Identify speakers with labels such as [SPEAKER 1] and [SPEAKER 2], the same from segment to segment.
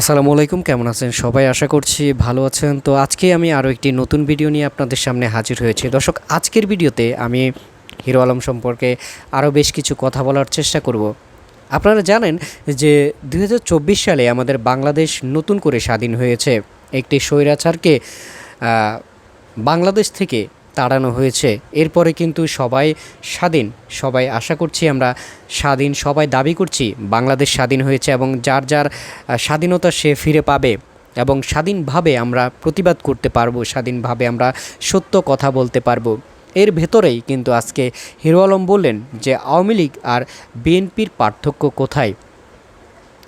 [SPEAKER 1] আসসালামু আলাইকুম কেমন আছেন সবাই আশা করছি ভালো আছেন তো আজকে আমি আরও একটি নতুন ভিডিও নিয়ে আপনাদের সামনে হাজির হয়েছি দর্শক আজকের ভিডিওতে আমি হিরো আলম সম্পর্কে আরও বেশ কিছু কথা বলার চেষ্টা করব আপনারা জানেন যে দু সালে আমাদের বাংলাদেশ নতুন করে স্বাধীন হয়েছে একটি স্বৈরাচারকে বাংলাদেশ থেকে তাড়ানো হয়েছে এরপরে কিন্তু সবাই স্বাধীন সবাই আশা করছি আমরা স্বাধীন সবাই দাবি করছি বাংলাদেশ স্বাধীন হয়েছে এবং যার যার স্বাধীনতা সে ফিরে পাবে এবং স্বাধীনভাবে আমরা প্রতিবাদ করতে পারবো স্বাধীনভাবে আমরা সত্য কথা বলতে পারবো এর ভেতরেই কিন্তু আজকে হিরো আলম বললেন যে আওয়ামী লীগ আর বিএনপির পার্থক্য কোথায়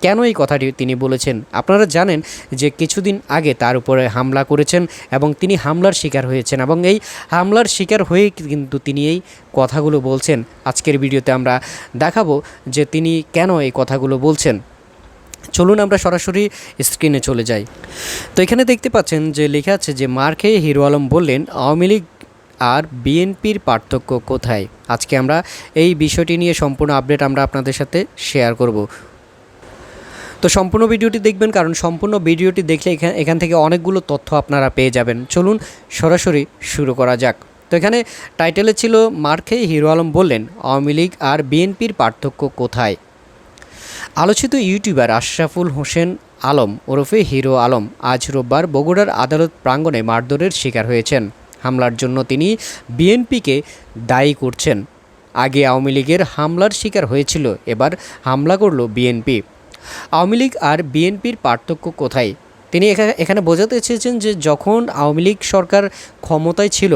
[SPEAKER 1] কেন এই কথাটি তিনি বলেছেন আপনারা জানেন যে কিছুদিন আগে তার উপরে হামলা করেছেন এবং তিনি হামলার শিকার হয়েছেন এবং এই হামলার শিকার হয়ে কিন্তু তিনি এই কথাগুলো বলছেন আজকের ভিডিওতে আমরা দেখাবো যে তিনি কেন এই কথাগুলো বলছেন চলুন আমরা সরাসরি স্ক্রিনে চলে যাই তো এখানে দেখতে পাচ্ছেন যে লেখা আছে যে মার খেয়ে হিরো আলম বললেন আওয়ামী লীগ আর বিএনপির পার্থক্য কোথায় আজকে আমরা এই বিষয়টি নিয়ে সম্পূর্ণ আপডেট আমরা আপনাদের সাথে শেয়ার করব তো সম্পূর্ণ ভিডিওটি দেখবেন কারণ সম্পূর্ণ ভিডিওটি দেখলে এখান এখান থেকে অনেকগুলো তথ্য আপনারা পেয়ে যাবেন চলুন সরাসরি শুরু করা যাক তো এখানে টাইটেলে ছিল মার খেয়ে হিরো আলম বললেন আওয়ামী লীগ আর বিএনপির পার্থক্য কোথায় আলোচিত ইউটিউবার আশরাফুল হোসেন আলম ওরফে হিরো আলম আজ রোববার বগুড়ার আদালত প্রাঙ্গণে মারধরের শিকার হয়েছেন হামলার জন্য তিনি বিএনপিকে দায়ী করছেন আগে আওয়ামী লীগের হামলার শিকার হয়েছিল এবার হামলা করল বিএনপি আওয়ামী লীগ আর বিএনপির পার্থক্য কোথায় তিনি এখানে বোঝাতে চেয়েছেন যে যখন আওয়ামী লীগ সরকার ক্ষমতায় ছিল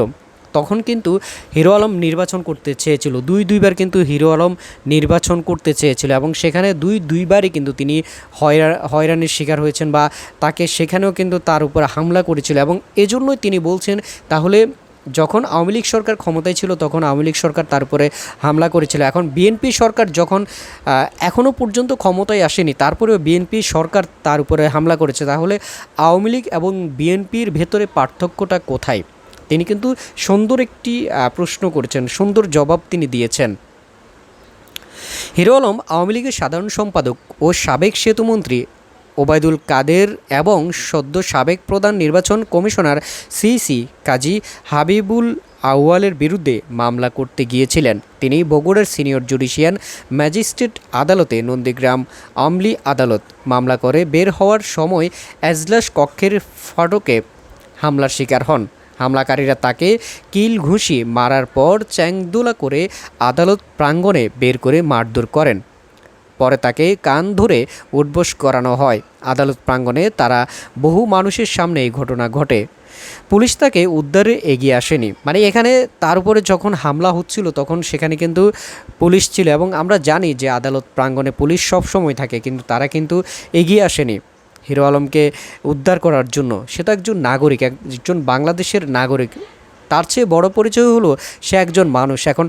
[SPEAKER 1] তখন কিন্তু হিরো আলম নির্বাচন করতে চেয়েছিল দুই দুইবার কিন্তু হিরো আলম নির্বাচন করতে চেয়েছিল এবং সেখানে দুই দুইবারই কিন্তু তিনি হয়রা হয়রানির শিকার হয়েছেন বা তাকে সেখানেও কিন্তু তার উপর হামলা করেছিল এবং এজন্যই তিনি বলছেন তাহলে যখন আওয়ামী লীগ সরকার ক্ষমতায় ছিল তখন আওয়ামী লীগ সরকার তারপরে হামলা করেছিল এখন বিএনপি সরকার যখন এখনও পর্যন্ত ক্ষমতায় আসেনি তারপরেও বিএনপি সরকার তার উপরে হামলা করেছে তাহলে আওয়ামী লীগ এবং বিএনপির ভেতরে পার্থক্যটা কোথায় তিনি কিন্তু সুন্দর একটি প্রশ্ন করেছেন সুন্দর জবাব তিনি দিয়েছেন হিরো আলম আওয়ামী লীগের সাধারণ সম্পাদক ও সাবেক সেতুমন্ত্রী ওবায়দুল কাদের এবং সদ্য সাবেক প্রধান নির্বাচন কমিশনার সিসি কাজী হাবিবুল আউয়ালের বিরুদ্ধে মামলা করতে গিয়েছিলেন তিনি বগুড়ার সিনিয়র জুডিশিয়াল ম্যাজিস্ট্রেট আদালতে নন্দীগ্রাম আমলি আদালত মামলা করে বের হওয়ার সময় এজলাস কক্ষের ফটকে হামলার শিকার হন হামলাকারীরা তাকে কিল ঘুষি মারার পর চ্যাংদোলা করে আদালত প্রাঙ্গণে বের করে মারধর করেন পরে তাকে কান ধরে উঠবোস করানো হয় আদালত প্রাঙ্গণে তারা বহু মানুষের সামনে এই ঘটনা ঘটে পুলিশ তাকে উদ্ধারে এগিয়ে আসেনি মানে এখানে তার উপরে যখন হামলা হচ্ছিল তখন সেখানে কিন্তু পুলিশ ছিল এবং আমরা জানি যে আদালত প্রাঙ্গণে পুলিশ সব সময় থাকে কিন্তু তারা কিন্তু এগিয়ে আসেনি হিরো আলমকে উদ্ধার করার জন্য সে তো একজন নাগরিক একজন বাংলাদেশের নাগরিক তার চেয়ে বড় পরিচয় হলো সে একজন মানুষ এখন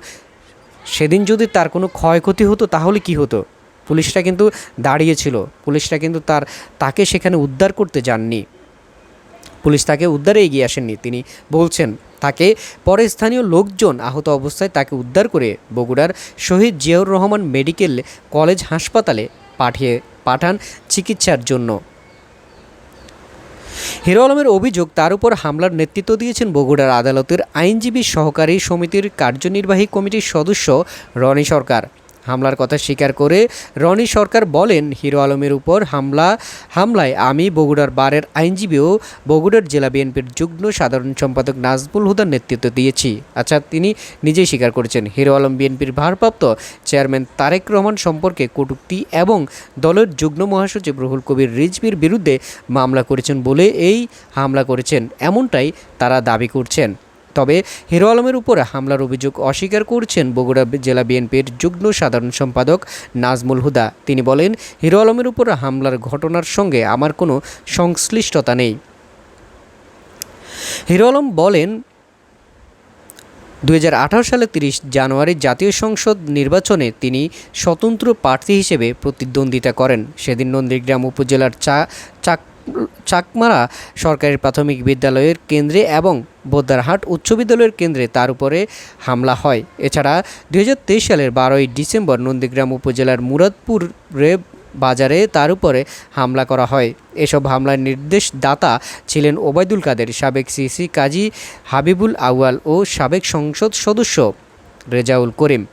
[SPEAKER 1] সেদিন যদি তার কোনো ক্ষয়ক্ষতি হতো তাহলে কি হতো পুলিশরা কিন্তু দাঁড়িয়েছিল পুলিশরা কিন্তু তার তাকে সেখানে উদ্ধার করতে যাননি পুলিশ তাকে উদ্ধারে এগিয়ে আসেননি তিনি বলছেন তাকে পরে স্থানীয় লোকজন আহত অবস্থায় তাকে উদ্ধার করে বগুড়ার শহীদ জিয়াউর রহমান মেডিকেল কলেজ হাসপাতালে পাঠিয়ে পাঠান চিকিৎসার জন্য হিরো আলমের অভিযোগ তার উপর হামলার নেতৃত্ব দিয়েছেন বগুড়ার আদালতের আইনজীবী সহকারী সমিতির কার্যনির্বাহী কমিটির সদস্য রনি সরকার হামলার কথা স্বীকার করে রনি সরকার বলেন হিরো আলমের উপর হামলা হামলায় আমি বগুড়ার বারের আইনজীবী ও বগুড়ার জেলা বিএনপির যুগ্ম সাধারণ সম্পাদক নাজবুল হুদার নেতৃত্ব দিয়েছি আচ্ছা তিনি নিজেই স্বীকার করেছেন হিরো আলম বিএনপির ভারপ্রাপ্ত চেয়ারম্যান তারেক রহমান সম্পর্কে কটুক্তি এবং দলের যুগ্ম মহাসচিব রুহুল কবির রিজবির বিরুদ্ধে মামলা করেছেন বলে এই হামলা করেছেন এমনটাই তারা দাবি করছেন তবে হিরো আলমের উপর হামলার অভিযোগ অস্বীকার করছেন বগুড়া জেলা বিএনপির যুগ্ম সাধারণ সম্পাদক নাজমুল হুদা তিনি বলেন হিরো আলমের উপর হামলার ঘটনার সঙ্গে আমার কোনো সংশ্লিষ্টতা নেই হিরো আলম বলেন দু সালে তিরিশ জানুয়ারি জাতীয় সংসদ নির্বাচনে তিনি স্বতন্ত্র প্রার্থী হিসেবে প্রতিদ্বন্দ্বিতা করেন সেদিন নন্দীগ্রাম উপজেলার চা চাক চাকমারা সরকারি প্রাথমিক বিদ্যালয়ের কেন্দ্রে এবং বোদ্দারহাট উচ্চ বিদ্যালয়ের কেন্দ্রে তার উপরে হামলা হয় এছাড়া দুই সালের বারোই ডিসেম্বর নন্দীগ্রাম উপজেলার মুরাদপুরে বাজারে তার উপরে হামলা করা হয় এসব হামলার নির্দেশদাতা ছিলেন ওবায়দুল কাদের সাবেক সিসি কাজী হাবিবুল আউয়াল ও সাবেক সংসদ সদস্য রেজাউল করিম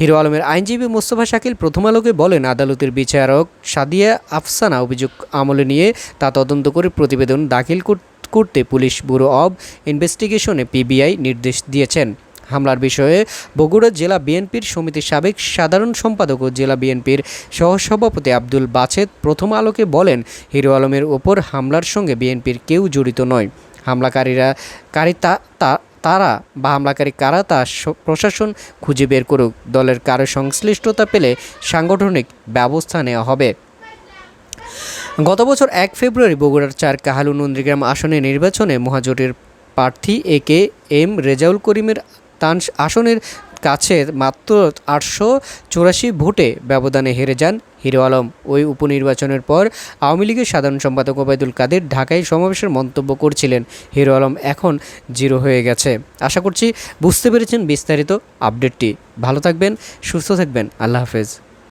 [SPEAKER 1] হিরো আলমের আইনজীবী মোস্তফা শাকিল প্রথম আলোকে বলেন আদালতের বিচারক সাদিয়া আফসানা অভিযোগ আমলে নিয়ে তা তদন্ত করে প্রতিবেদন দাখিল করতে পুলিশ ব্যুরো অব ইনভেস্টিগেশনে পিবিআই নির্দেশ দিয়েছেন হামলার বিষয়ে বগুড়া জেলা বিএনপির সমিতির সাবেক সাধারণ সম্পাদক ও জেলা বিএনপির সহসভাপতি আব্দুল বাছেদ প্রথম আলোকে বলেন হিরো আলমের ওপর হামলার সঙ্গে বিএনপির কেউ জড়িত নয় হামলাকারীরা কারিতা তা তারা বা হামলাকারী কারা তা প্রশাসন খুঁজে বের করুক দলের কারো সংশ্লিষ্টতা পেলে সাংগঠনিক ব্যবস্থা নেওয়া হবে গত বছর এক ফেব্রুয়ারি বগুড়ার চার কাহালু নন্দীগ্রাম আসনে নির্বাচনে মহাজোটের প্রার্থী এ কে এম রেজাউল করিমের তান আসনের কাছে মাত্র আটশো চুরাশি ভোটে ব্যবধানে হেরে যান হিরো আলম ওই উপনির্বাচনের পর আওয়ামী লীগের সাধারণ সম্পাদক ওবায়দুল কাদের ঢাকায় সমাবেশের মন্তব্য করছিলেন হিরো আলম এখন জিরো হয়ে গেছে আশা করছি বুঝতে পেরেছেন বিস্তারিত আপডেটটি ভালো থাকবেন সুস্থ থাকবেন আল্লাহ হাফেজ